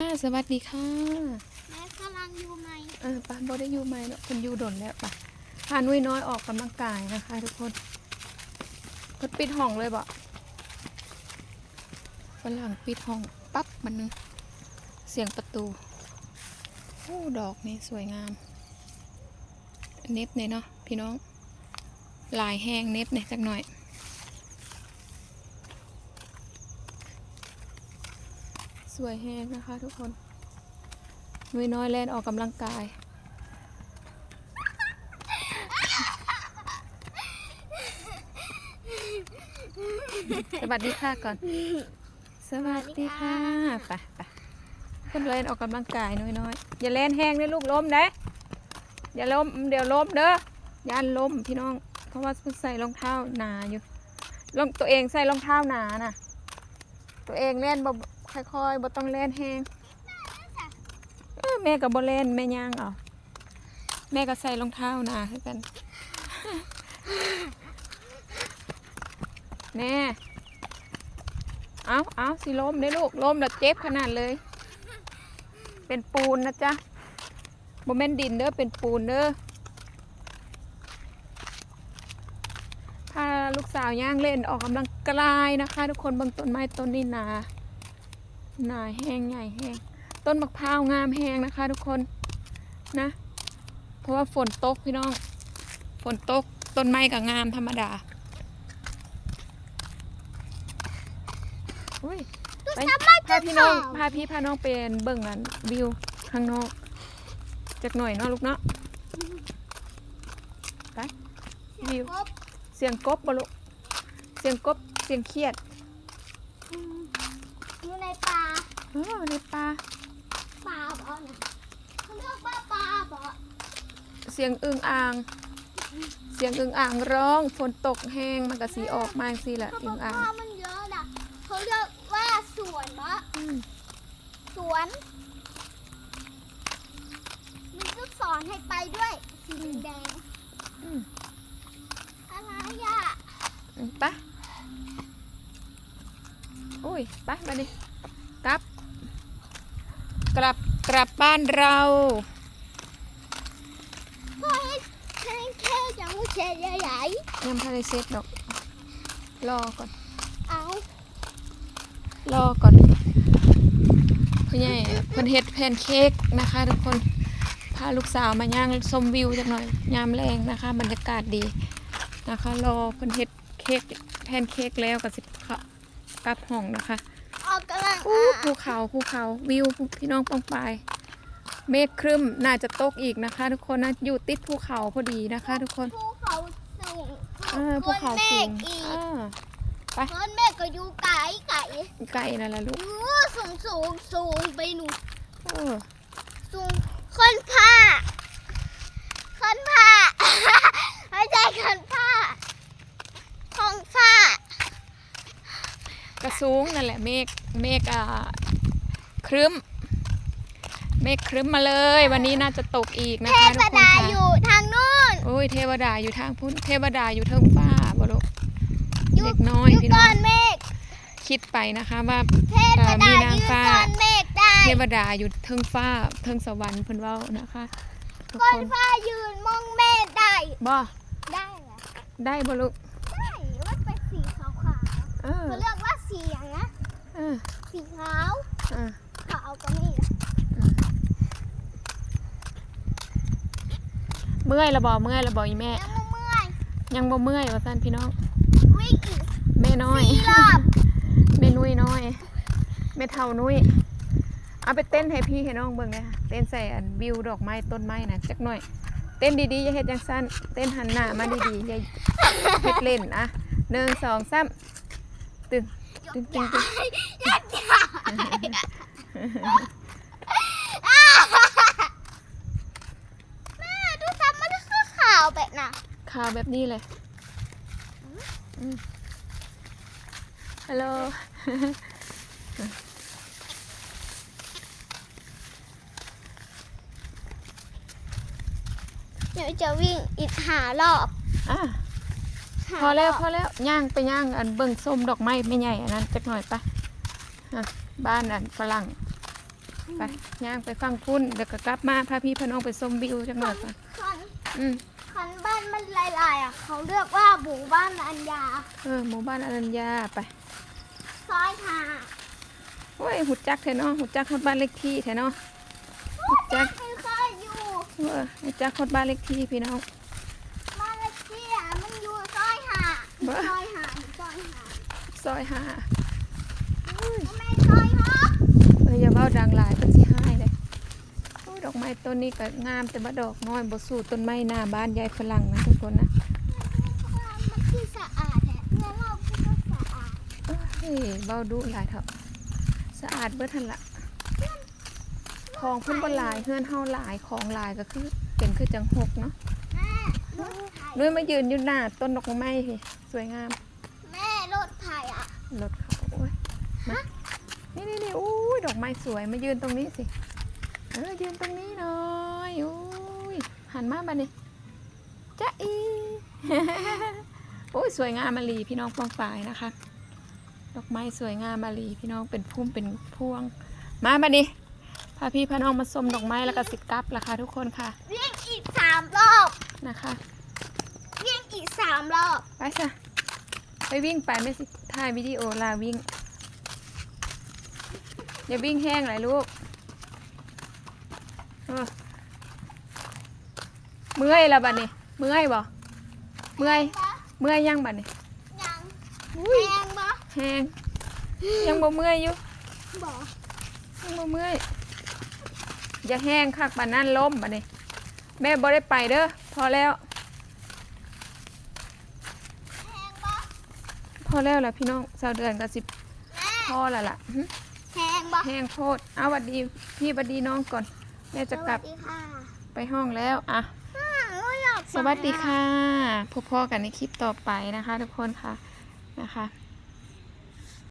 อ่าสวัสดีค่ะแม่กำลังอยู่ไหมเออปะบ่ได้อยู่ไหมเนาะคนอยู่ดนแล้วปะพานุ้ยน้อยออกกำลังกายนะคะ ทุกคนเพิ่นปิดห้องเลยบ่ฝรั่งปิดห้องปั๊บมันนึงเสียงประตูโอ้ดอกนี่สวยงามเน็บเนี่ยเนาะพี่น้อง ลายแห้งเน็บเนี่ยจักหน่อย วยแห้งนะคะทุกคนนุ้ยน้อยเล่นออกกำลังกาย สวัสดีค่ะก่อน สวัสดีค่ะไปไปเพิ่นเล่นออกกำลังกายนุ้ยน้อยอย่าเล่นแห้งเด้อลูกล้มเด้อย่าล้มเดี๋ยวล้มเด้อย่านล้มพี่น้อง เพราะว่าเพิ่นใส่รองเท้าหนาอยู่รองตัวเองใส่รองเท้าหนาน่ะ ตัวเองเล่นบ่ค่อยๆบ่ต้องเล่นแห้งเออแม่กับโบเล่นแม่ย่างเอาแม่ก็ใส่รองเท้านาคือกันแน่เอาเอาสิล้มได้ลูกล้มแล้วเจ็บขนาดเลย เป็นปูนนะจ๊ะโมเมนดินเด้อเป็นปูนเด้อพาลูก สาวย่างเล่นออกกำลังกายนะคะ ทุกคนเบางต้นไม้ต้นนี้หนาหนาแห้งใหญ่แห้งต้นมะพร้าวงามแหงนะคะ ทุกคนนะ เพราะว่าฝนตกพี่น้องฝนตกต้นไม้ก็งามธรรมดาอุ้ยไปพาพี่น้องพาพี่พาน้องเป็นเบิ่งอันวิวข้างนอกจากหน่อยเนาะลูกเนาะไปวิวครบเสียงกบบลุ เสียงกบเสียงเครียดอืมอยู่ในป่าเออในป่าป่าบ่อนะเขาเรียกว่าป่าบ่อเสียงอึ่งอ่าง เสียงอึ่งอ่างร้องฝนตกแห้งมันก็สีออกมาสิแหละเขาบอึ่อกงอ่างว่ามันเยอะนะเขาเรียกว่าสวนบ่ออืมสวนมันก็สอนให้ไปด้วยสีแดงอืมอะไรอะอืมไปอุ้ย ไปมาดิกลับ กลับกลับบ้านเรา พ่อให้แค่แค่จังหวะเฉยใหญ่ยังพาได้เซ็ตดอก รอก่อนๆเอารอก่อนพ่อใหญ่เพิ่นเฮ็ดแพนเค้กนะคะ ทุกคน พาลูกสาวมาย่างชมวิวจักหน่อย ยามแรงนะคะ บรรยากาศดีนะคะ รอเพิ่นเฮ็ดเค้กแพนเค้กแล้วก็สิเข้า กลับห้องนะคะออกกำลังอู้อะภูเขาภูเขาวิวพี่น้องปองปายเมฆครึ้มน่าจะตกอีกนะคะ ทุกคนนะอยู่ติดภูเขาพอดีนะคะ ทุกคนภูเขาสูงเออภูเขาก้นเมสูฆงอีกเออก้อนเมฆก็อยู่ไก่ไก่ไกลนั่นแหละลูกอยู่สูงสูงสูงไปหนูเออสูงคนผ้าคนผ้าไม่ใช่คนผ้าของผ้าก ระสูงนั่นแหละเมฆเมฆอ่าครึ้ม เมฆครึ้มมาเลย วันนี้น่าจะตกอีกนะเทคะพทุกคนดาค่ะอยู่ทางนู้นโอ้ยเทวดาอยู่ทางพุ้นเทวดาอยู่เทิงฟ้าบ่ลูกอยู่เด็กน้อยอยู่พี่น้ก้อองนเมฆคิดไปนะคะว่า เทพดามีนางยืนฟ้า ก้อนเมฆได้เทวดาอยู่เทิงฟ้าเทิงสวรรค์เพิ่นเว้านะคะทุกก้อคนนฟ้ายืนมองเมฆได้บ่ได้เหรอได้บ่ลูกได้ว่าเป็นสีขาวขาวเออ เขาเรียกว่า สีอย่างนะเออสีขาวเออขาวก็มีนะเมื่อยละบ่เมื่อยละบ่อีแม่ ยังไม่เมื่อยยังบ่เมื่อยว่าซั่นพี่น้องวิ่งอีกแม่น้อยสี่รอบแม่นุ้ยน้อยแม่เท่านุ้ยเอาไปเต้นให้พี่ให้น้องเบิ่งเลยค่ะเต้นใส่อันวิวดอกไม้ต้นไม้น่ะจักหน่อย เต้นดีๆอย่าเฮ็ดจังสั้นเต้นหันหน้ามาดีๆอย่าเฮ็ดเล่นอะหนึ่งสองสามตึง ตึงตึงตึงยัดยแม่ดูซ้ำมันคือขาวแบบน่ะข่าวแบบนี้เลยฮัลโหลเดี๋ยวจะวิ่งอีกหารอบอะ หาพอแล้วรบพอแล้วย่างไปย่างอันเบิ่งส้มดอกไม้ไม่ใหญ่อันนั้นจักหน่อยปะอะบ้านอันฝรั่งไปย่างไปฟังพุ่นเดี๋ยวก็กลับมาพาพี่พาน้องไปชมวิวจังหน่อยก่อนคันอืมคันบ้านมันลายๆอะ เขาเรียกว่าหมู่บ้านอัญญาเออหมู่บ้านอรัญญาไปซอยหาโอ้ยหุดจักแท้เนาะหุดจักฮอดบ้านเลขที่แท้เนาะหุดจักไม่เคยอยู่เออหุดจักฮอดบ้านเลขที่พี่น้อง บ้านเลขที่อะมันอยู่ซอยหา บ่ ซอยหาซอยหาซอยห้าแม่ซอยหกเอออย่าเว้าดังหลายเพิ่นสิหายเลยโอ้ยดอกไม้ต้นนี้ก็งามแต่ว่าดอกน้อยบ่สู้ต้นไม้หน้าบ้านยายฝรั่งนะทุกคนนะมันคือสะอาดแหละเมื่อเราพูดว่าสะอาดเฮ้ยเว้าดุหลายเถอะสะอาดเบิดทันละของเพิ่นบ่หลายเฮือนเฮาหลายของหลายก็คือเป็นคือจังหกเนาะแม่รถไถ นุ้ยมายืนอยู่หน้าต้นดอกไม้พี่ สวยงาม แม่รถไถอะรถเขาโอ้ยมานี่นี่นี่อุ้ยดอกไม้สวยมายืนตรงนี้สิ เออยืนตรงนี้หน่อยอุ้ยหันมาบ้านี่จ๊ะอีโอ้ยสวยงามมาลีพี่น้องฟองฝ่ายนะคะ ดอกไม้สวยงามมาลีพี่น้องเป็นพุ่มเป็นพวง มาบ้านี่พาพี่พาน้องมาชมดอกไม้แล้วก็สิกลับราคาทุกคนค่ะ วิ่งอีกสามรอบนะคะวิ่ง อีกสามรอบ ไปจ้ะไปวิ่งไปไม่สิถ่ายวิดีโอลาวิ่งอย่าวิ่งแห้งเลยลูกเออเมื่อยแล้วบัดนี้เมื่อยบ่เมื่อยเมื่อยยังบัดนี้ยังอุ้ยแพงปะแห้งยังบ่เมื่อยอยู่บอกยังบ่เมื่อยอย่าแห้งคักบัดนั้นล้มบัดนี้แม่บ่ได้ไปเด้อพอแล้ว แพงปะ พ อแล้วล่ะพี่น้องสาวเดือนก็สิแม่พอแล้วล่ะหึแพงปะแห้งโพดเอาหวัดดีพี่หวัดดีน้องก่อนแม่จะกลับสวัสดีค่ะไปห้องแล้วอะอ่าหนูอยากไปสวัสดีค่ะพบพ่อกันในคลิปต่อไปนะคะ ทุกคนค่ะนะคะ